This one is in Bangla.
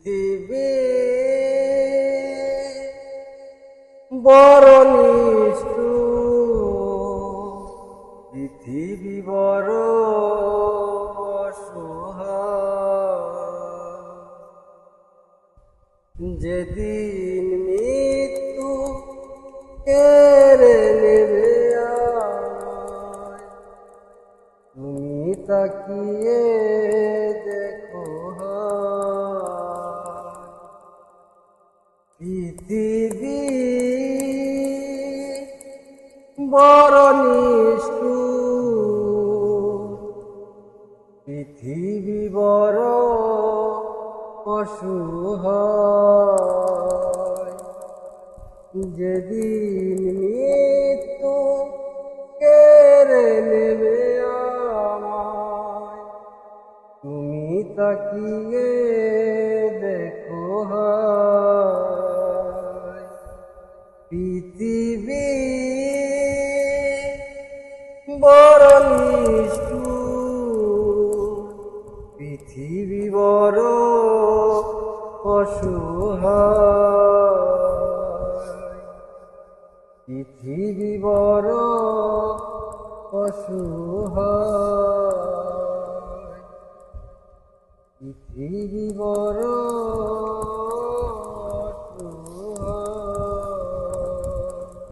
পৃথিবী বড় পৃথিবী বড়। যেদিন মৃত্যু কেড়ে নেবে তুমি তাকিয়ে পৃথিবী। বড় নিষ্ঠুর, পৃথিবী বড় অসহায় যেদিন মৃত্যু কেড়ে নেবে আমায় তুমি তাকিয়ে পৃথিবী বড় নিষ্ঠুর, পৃথিবী বড় অসহায়। পৃথিবী বড় অসহায়। পৃথিবী বড়